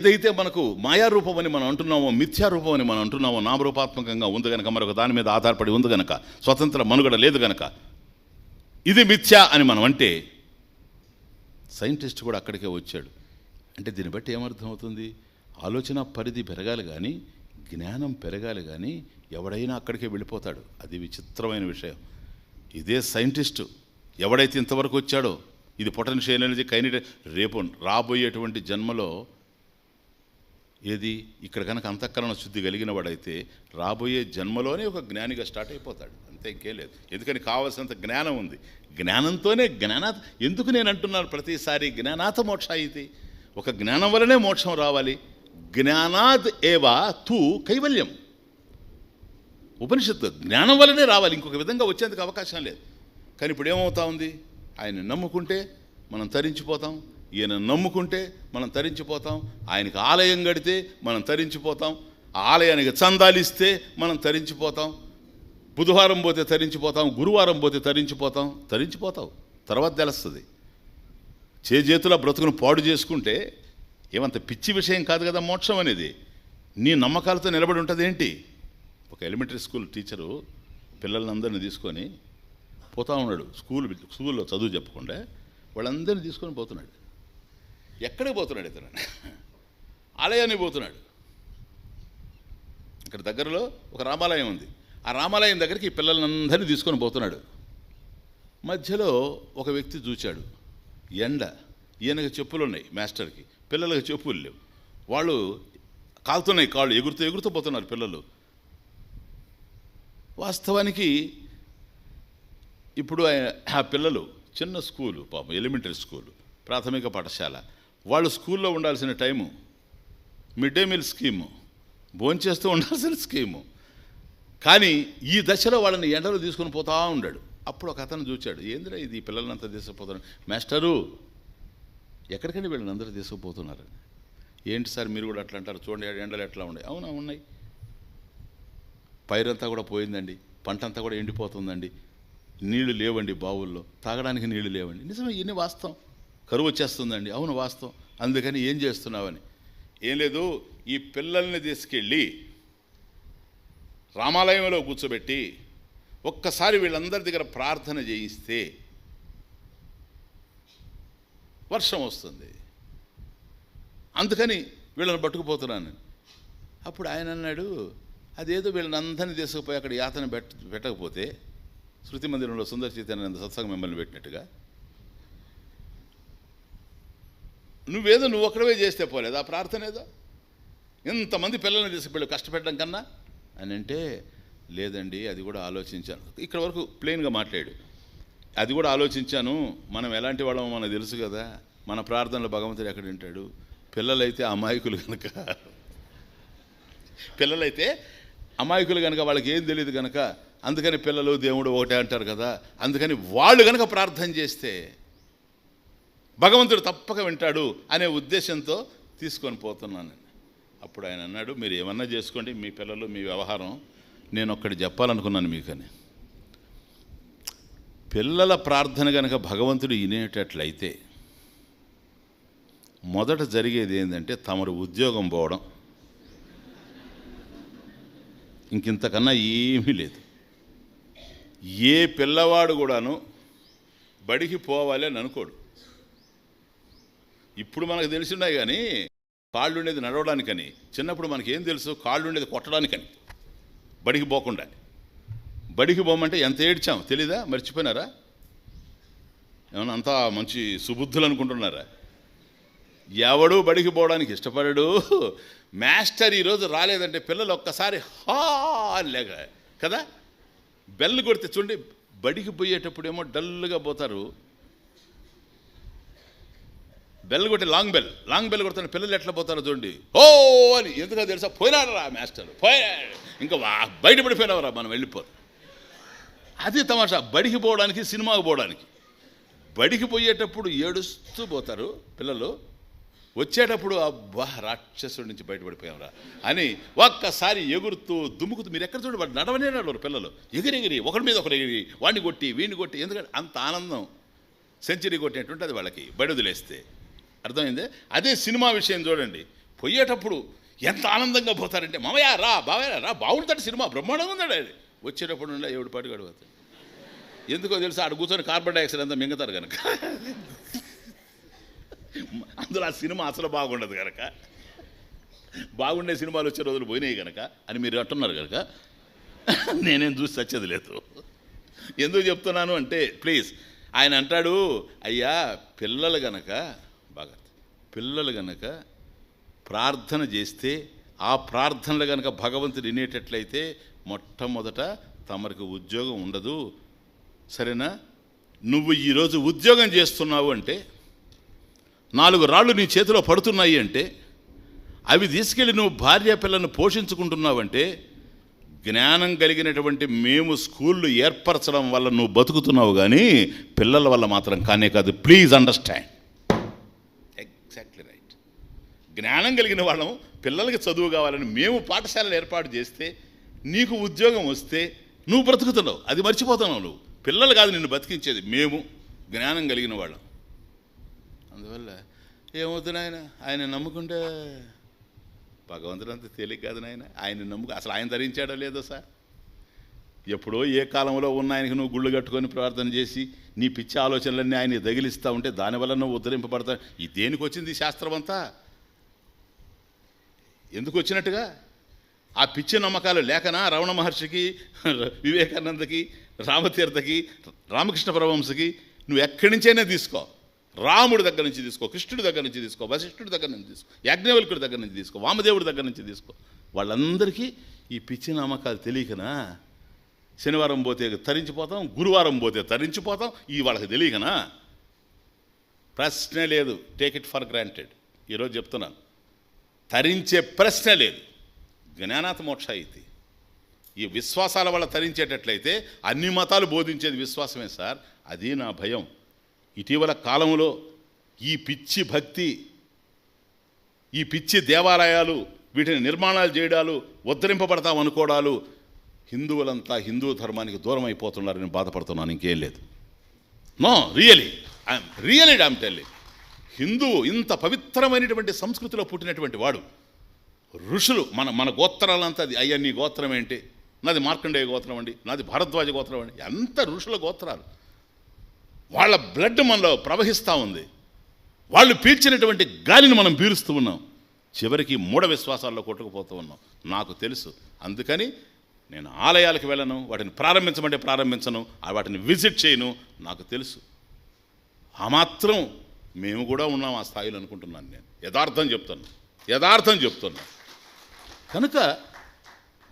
ఏదైతే మనకు మాయారూపం అని మనం అంటున్నామో మిథ్యారూపం అని మనం అంటున్నామో నామరూపాత్మకంగా ఉంది గనక మరొక దాని మీద ఆధారపడి ఉంది గనక స్వతంత్ర మనుగడ లేదు గనక ఇది మిథ్యా అని మనం అంటే సైంటిస్ట్ కూడా అక్కడికే వచ్చాడు. అంటే దీన్ని బట్టి ఏమర్థమవుతుంది? ఆలోచన పరిధి పెరగాలి కానీ జ్ఞానం పెరగాలి కానీ ఎవడైనా అక్కడికే వెళ్ళిపోతాడు. అది విచిత్రమైన విషయం. ఇదే సైంటిస్టు. ఎవడైతే ఇంతవరకు వచ్చాడో ఇది పొటెన్షియల్ ఎనర్జీ కైనటి రేపు రాబోయేటువంటి జన్మలో ఏది? ఇక్కడ కనుక అంతఃకరణ శుద్ధి కలిగిన వాడైతే రాబోయే జన్మలోనే ఒక జ్ఞానిగా స్టార్ట్ అయిపోతాడు. అంతే ఇంకేం లేదు. ఎందుకని? కావాల్సినంత జ్ఞానం ఉంది. జ్ఞానంతోనే జ్ఞానాత్ ఎందుకు నేను అంటున్నాను ప్రతిసారి జ్ఞానాథ మోక్ష ఇది? ఒక జ్ఞానం వల్లనే మోక్షం రావాలి. జ్ఞానాద్ ఏవా తూ కైవల్యం. ఉపనిషత్తు జ్ఞానం వల్లనే రావాలి. ఇంకొక విధంగా వచ్చేందుకు అవకాశం లేదు. కానీ ఇప్పుడు ఏమవుతా ఉంది? ఆయన నమ్ముకుంటే మనం తరించిపోతాం. ఈయన నమ్ముకుంటే మనం తరించిపోతాం. ఆయనకి ఆలయం గడితే మనం తరించిపోతాం. ఆలయానికి చందాలిస్తే మనం తరించిపోతాం. బుధవారం పోతే తరించిపోతాం. గురువారం పోతే తరించిపోతాం. తరించిపోతావు. తర్వాత తెలుస్తుంది. చేజేతుల బ్రతుకును పాడు చేసుకుంటే ఏమంత పిచ్చి విషయం కాదు కదా మోక్షం అనేది. నీ నమ్మకాలతో నిలబడి ఉంటుంది ఏంటి? ఒక ఎలిమెంటరీ స్కూల్ టీచరు పిల్లలందరినీ తీసుకొని పోతా ఉన్నాడు. స్కూల్ స్కూల్లో చదువు చెప్పకుండా వాళ్ళందరినీ తీసుకొని పోతున్నాడు. ఎక్కడికి పోతున్నాడు ఇతను? ఆలయానికి పోతున్నాడు. ఇక్కడ దగ్గరలో ఒక రామాలయం ఉంది. ఆ రామాలయం దగ్గరికి ఈ పిల్లలందరినీ తీసుకొని పోతున్నాడు. మధ్యలో ఒక వ్యక్తి చూచాడు. ఎండ ఈయనకి చెప్పులు ఉన్నాయి మాస్టర్కి. పిల్లలకి చెప్పులు లేవు. వాళ్ళు కాలుతున్నాయి కాళ్ళు ఎగురుతూ ఎగురుతూ పోతున్నారు పిల్లలు. వాస్తవానికి ఇప్పుడు ఆ పిల్లలు చిన్న స్కూలు పాపం ఎలిమెంటరీ స్కూలు ప్రాథమిక పాఠశాల. వాళ్ళు స్కూల్లో ఉండాల్సిన time mid day meal scheme భోంచేస్తూ ఉండాల్సిన స్కీము. కానీ ఈ దశలో వాళ్ళని ఎండలో తీసుకొని పోతా ఉన్నాడు అప్పుడు ఒక అతను చూచాడు ఏందిరా ఇది? ఈ పిల్లలంతా తీసుకుపోతున్నాడు మాస్టరు ఎక్కడికండి వీళ్ళని అందరూ తీసుకుపోతున్నారు? ఏంటి సార్ మీరు కూడా అట్లా అంటారు. చూడండి ఎండలు ఎట్లా ఉన్నాయి? అవునా ఉన్నాయి. పైరంతా కూడా పోయిందండి. పంట అంతా కూడా ఎండిపోతుందండి. నీళ్ళు లేవండి బావుల్లో. తాగడానికి నీళ్ళు లేవండి. నిజమే ఇన్ని వాస్తవం. కరువు వచ్చేస్తుందండి. అవును వాస్తవం. అందుకని ఏం చేస్తున్నావని. ఏం లేదు ఈ పిల్లల్ని తీసుకెళ్ళి రామాలయంలో కూర్చోబెట్టి ఒక్కసారి వీళ్ళందరి దగ్గర ప్రార్థన చేయిస్తే వర్షం వస్తుంది. అందుకని వీళ్ళని పట్టుకుపోతున్నాను. అప్పుడు ఆయన అన్నాడు అదేదో వీళ్ళని అందరినీ తీసుకుపోయి అక్కడ యాతన పెట్ట పెట్టకపోతే శృతి మందిరంలో సుందర చైతన్య సత్సంగం మిమ్మల్ని పెట్టినట్టుగా నువ్వేదో నువ్వు ఒక్కడవే చేస్తే పోలేదు. ఆ ప్రార్థన ఏదో? ఇంతమంది పిల్లల్ని తీసుకుపోయి కష్టపెట్టడం కన్నా? అని అంటే లేదండి అది కూడా ఆలోచించాను. ఇక్కడ వరకు ప్లెయిన్గా మాట్లాడు. అది కూడా ఆలోచించాను. మనం ఎలాంటి వాళ్ళమో మనకు తెలుసు కదా. మన ప్రార్థనలో భగవంతుడు ఎక్కడ వింటాడు పిల్లలైతే అమాయకులు కనుక పిల్లలైతే అమాయకులు కనుక వాళ్ళకి ఏం తెలియదు కనుక అందుకని పిల్లలు దేవుడు ఒకటే అంటారు కదా. అందుకని వాళ్ళు కనుక ప్రార్థన చేస్తే భగవంతుడు తప్పక వింటాడు అనే ఉద్దేశంతో తీసుకొని పోతున్నాను అప్పుడు ఆయన అన్నాడు మీరు ఏమన్నా చేసుకోండి మీ పిల్లలు మీ వ్యవహారం నేను ఒక్కటి చెప్పాలనుకున్నాను మీకని. పిల్లల ప్రార్థన కనుక భగవంతుడు వినేటట్లయితే మొదట జరిగేది ఏంటంటే తమరు ఉద్యోగం పోవడం. ఇంకింతకన్నా ఏమీ లేదు. ఏ పిల్లవాడు కూడాను బడికి పోవాలి అని అనుకోడు. ఇప్పుడు మనకు తెలిసి ఉన్నాయి కానీ కాళ్ళు ఉండేది నడవడానికని చిన్నప్పుడు మనకి ఏం తెలుసు కాళ్ళు ఉండేది కొట్టడానికని. బడికి పోకుండా బడికి పోమంటే ఎంత ఏడ్చాం తెలీదా? మర్చిపోయినారా? ఏమన్నా అంతా మంచి సుబుద్ధులు అనుకుంటున్నారా? ఎవడు బడికి పోవడానికి ఇష్టపడడు. మాస్టర్ ఈరోజు రాలేదంటే పిల్లలు ఒక్కసారి హా లేక కదా? బెల్ కొడితే చూడండి బడికి పోయేటప్పుడేమో డల్గా పోతారు. బెల్ కొట్టి లాంగ్ బెల్. లాంగ్ బెల్ కొడుతున్న పిల్లలు ఎట్లా పోతారో చూడండి. ఓ అని ఎందుకో తెలుసా? పోయినారా మాస్టర్? పోయాడు ఇంకా వా- మనం వెళ్ళిపోతాం అది తమాషా బడికి పోవడానికి సినిమాకి పోవడానికి. బడికి పోయేటప్పుడు ఏడుస్తూ పోతారు పిల్లలు. వచ్చేటప్పుడు అబ్బా రాక్షసుడి నుంచి బయటపడిపోయామరా అని ఒక్కసారి ఎగురుతూ దుమ్ముకుతూ మీరు ఎక్కడ చూడండి వాడు నడవనే నడవరు పిల్లలు. ఎగిరెగిరి ఒకరి మీద ఒకరు ఎగిరి వాడిని కొట్టి వీడిని కొట్టి ఎందుకంటే అంత ఆనందం. సెంచరీ కొట్టినట్టుంటే అది వాళ్ళకి బడి వదిలేస్తే. అర్థమైందే? అదే సినిమా విషయం చూడండి. పోయేటప్పుడు ఎంత ఆనందంగా పోతారంటే మామయ్య రా బావయ్య రా బాగుంటాడు సినిమా బ్రహ్మాండంగా ఉన్నాడు అది వచ్చేటప్పుడు నుండి ఎవడు పాటు గడవతాడు ఎందుకో తెలుసు ఆడ కూర్చొని కార్బన్ డైఆక్సైడ్ అంతా మింగతారు కనుక అందులో ఆ సినిమా అసలు బాగుండదు కనుక బాగుండే సినిమాలు వచ్చే రోజులు పోయినాయి కనుక అని మీరు అంటున్నారు కనుక నేనేం చూసి చచ్చేది లేదు. ఎందుకు చెప్తున్నాను అంటే ప్లీజ్ ఆయన అంటాడు అయ్యా పిల్లలు గనక బాగా పిల్లలు గనక ప్రార్థన చేస్తే ఆ ప్రార్థనలు గనక భగవంతుడు వినేటట్లయితే మొట్టమొదట తమరికి ఉద్యోగం ఉండదు. సరేనా? నువ్వు ఈరోజు ఉద్యోగం చేస్తున్నావు అంటే నాలుగు రాళ్ళు నీ చేతిలో పడుతున్నాయి అంటే అవి తీసుకెళ్ళి నువ్వు భార్య పిల్లలను పోషించుకుంటున్నావంటే జ్ఞానం కలిగినటువంటి మేము స్కూళ్ళు ఏర్పరచడం వల్ల నువ్వు బతుకుతున్నావు కానీ పిల్లల వల్ల మాత్రం కానే కాదు. ప్లీజ్ అండర్స్టాండ్ జ్ఞానం కలిగిన వాళ్ళం పిల్లలకి చదువు కావాలని మేము పాఠశాలలు ఏర్పాటు చేస్తే నీకు ఉద్యోగం వస్తే నువ్వు బ్రతుకుతున్నావు అది మర్చిపోతున్నావు నువ్వు. పిల్లలు కాదు నిన్ను బతికించేది మేము జ్ఞానం కలిగిన వాళ్ళం. అందువల్ల ఏమవుతుంది ఆయన ఆయన నమ్ముకుంటే భగవంతుడు అంత తేలిక కాదు నాయన ఆయన నమ్ముకు అసలు ఆయన ధరించాడో లేదో సార్. ఎప్పుడో ఏ కాలంలో ఉన్న ఆయనకి నువ్వు గుళ్ళు కట్టుకొని ప్రార్థన చేసి నీ పిచ్చి ఆలోచనలన్నీ ఆయన తగిలిస్తూ ఉంటే దానివల్ల నువ్వు ఉద్ధరింపబడతా ఈ దేనికి వచ్చింది శాస్త్రం అంతా ఎందుకు వచ్చినట్టుగా ఆ పిచ్చి నమ్మకాలు లేకనా రమణ మహర్షికి వివేకానందకి రామతీర్థకి రామకృష్ణ పరమహంసకి నువ్వు ఎక్కడి నుంచైనా తీసుకో. రాముడి దగ్గర నుంచి తీసుకో కృష్ణుడి దగ్గర నుంచి తీసుకో వశిష్ఠుడి దగ్గర నుంచి తీసుకో యాజ్ఞవల్కుడి దగ్గర నుంచి తీసుకో వామదేవుడి దగ్గర నుంచి తీసుకో. వాళ్ళందరికీ ఈ పిచ్చి నమ్మకాలు తెలియకనా? శనివారం పోతే తరించిపోతాం గురువారం పోతే తరించిపోతాం ఈ వాళ్ళకి తెలియకనా? ప్రశ్నే లేదు టేక్ ఇట్ ఫర్ గ్రాంటెడ్ ఈరోజు చెప్తున్నాను. తరించే ప్రశ్న లేదు. జ్ఞానాత మోక్ష ఇది. ఈ విశ్వాసాల వల్ల తరించేటట్లయితే అన్ని మతాలు బోధించేది విశ్వాసమే సార్. అది నా భయం. ఇటీవల కాలంలో ఈ పిచ్చి భక్తి ఈ పిచ్చి దేవాలయాలు వీటిని నిర్మాణాలు చేయడాలు ఉద్ధరింపబడతాం అనుకోవడాలు హిందువులంతా హిందూ ధర్మానికి దూరం అయిపోతున్నారని బాధపడుతున్నాను. ఇంకేం లేదు. No really. ఐఎమ్ రియలీ డామ్ టెల్లి హిందువు ఇంత పవిత్రమైనటువంటి సంస్కృతిలో పుట్టినటువంటి వాడు. ఋషులు మన మన గోత్రాలంతా అది అయ్యా నీ గోత్రం ఏంటి? నాది మార్కండేయ గోత్రం అండి నాది భారద్వాజ గోత్రం అండి. అంత ఋషుల గోత్రాలు. వాళ్ళ బ్లడ్ మనలో ప్రవహిస్తూ ఉంది. వాళ్ళు పీల్చినటువంటి గాలిని మనం పీలుస్తూ ఉన్నాం. చివరికి మూఢ విశ్వాసాల్లో కొట్టుకుపోతూ ఉన్నాం. నాకు తెలుసు. అందుకని నేను ఆలయాలకు వెళ్ళను వాటిని ప్రారంభించమంటే ప్రారంభించను వాటిని విజిట్ చేయను నాకు తెలుసు. ఆ మాత్రం మేము కూడా ఉన్నాం ఆ స్థాయిలో అనుకుంటున్నాను నేను. యథార్థం చెప్తున్నా. యథార్థం చెప్తున్నా. కనుక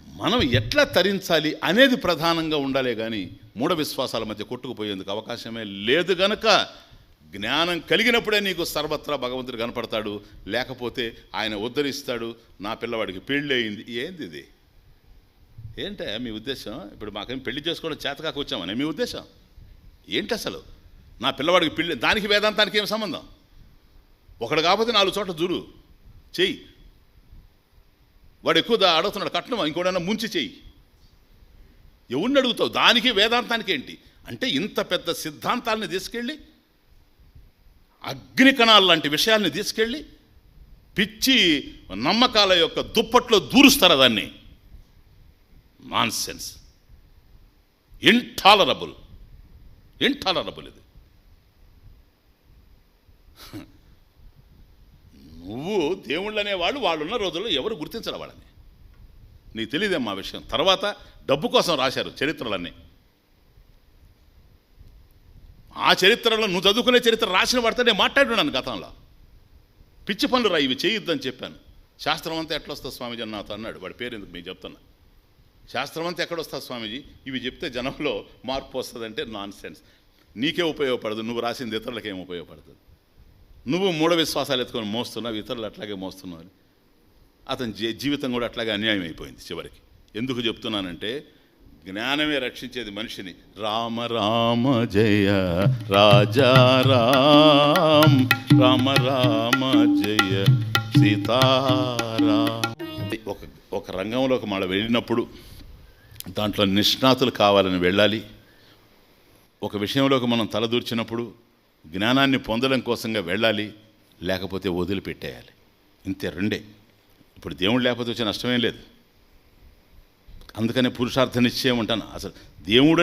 మనం ఎట్లా తరించాలి అనేది ప్రధానంగా ఉండాలే కానీ మూఢ విశ్వాసాల మధ్య కొట్టుకుపోయేందుకు అవకాశమే లేదు గనక జ్ఞానం కలిగినప్పుడే నీకు సర్వత్రా భగవంతుడు కనపడతాడు. లేకపోతే ఆయన ఉద్ధరిస్తాడు. నా పిల్లవాడికి పెళ్ళి అయింది. ఏంది ఇది? ఏంటే మీ ఉద్దేశం? ఇప్పుడు మాకేం పెళ్ళి చేసుకోవడం చేతకాక వచ్చామని మీ ఉద్దేశం? ఏంటి అసలు? నా పిల్లవాడికి పెళ్ళి దానికి వేదాంతానికి ఏం సంబంధం? ఒకడు కాకపోతే నాలుగు చోట్ల జురు. చెయ్యి. వాడు ఎక్కువ దా- అడుగుతున్నాడు కట్నం ఇంకోడైనా ముంచి చెయ్యి. ఎవరిని అడుగుతావు? దానికి వేదాంతానికి ఏంటి? అంటే ఇంత పెద్ద సిద్ధాంతాలని తీసుకెళ్ళి అగ్నికణాలు లాంటి విషయాల్ని తీసుకెళ్ళి పిచ్చి నమ్మకాల యొక్క దుప్పట్లో దూరుస్తారు దాన్ని? నాన్ సెన్స్ ఇంటాలరబుల్ ఇంటాలరబుల్ ఇది. నువ్వు దేవుళ్ళు అనేవాళ్ళు వాళ్ళు ఉన్న రోజుల్లో ఎవరు గుర్తించరు వాళ్ళని. నీకు తెలియదేమ్మా మా విషయం. తర్వాత డబ్బు కోసం రాశారు చరిత్రలన్నీ. ఆ చరిత్రలో నువ్వు చదువుకునే చరిత్ర రాసిన వాడితే నేను మాట్లాడున్నాను గతంలో. పిచ్చి పనులు రా ఇవి చేయొద్దని చెప్పాను. శాస్త్రం అంతా ఎట్లా వస్తుంది స్వామీజీ నాతో అన్నాడు. వాడి పేరు ఎందుకు మీకు చెప్తున్నా? శాస్త్రం అంతా ఎక్కడొస్తా స్వామీజీ? ఇవి చెప్తే జనంలో మార్పు వస్తుందంటే నాన్ సెన్స్ నీకే ఉపయోగపడదు నువ్వు రాసింది ఇతరులకేం ఉపయోగపడుతుంది నువ్వు మూఢ విశ్వాసాలు ఎత్తుకొని మోస్తున్నావు ఇతరులు అట్లాగే మోస్తున్నావు అతని జీవితం కూడా అట్లాగే అన్యాయం అయిపోయింది చివరికి. ఎందుకు చెప్తున్నానంటే జ్ఞానమే రక్షించేది మనిషిని. రామ రామ జయ రాజా రామ. రామ రామ జయ సీతారా ఒక ఒక రంగంలోకి మనం వెళ్ళినప్పుడు దాంట్లో నిష్ణాతులు కావాలని వెళ్ళాలి. ఒక విషయంలోకి మనం తలదూర్చినప్పుడు జ్ఞానాన్ని పొందడం కోసంగా వెళ్ళాలి లేకపోతే వదిలిపెట్టేయాలి. ఇంతే రెండే. ఇప్పుడు దేవుడు లేకపోతే వచ్చే నష్టమేం లేదు. అందుకనే పురుషార్థ నిశ్చయం ఉంటాను అసలు దేవుడు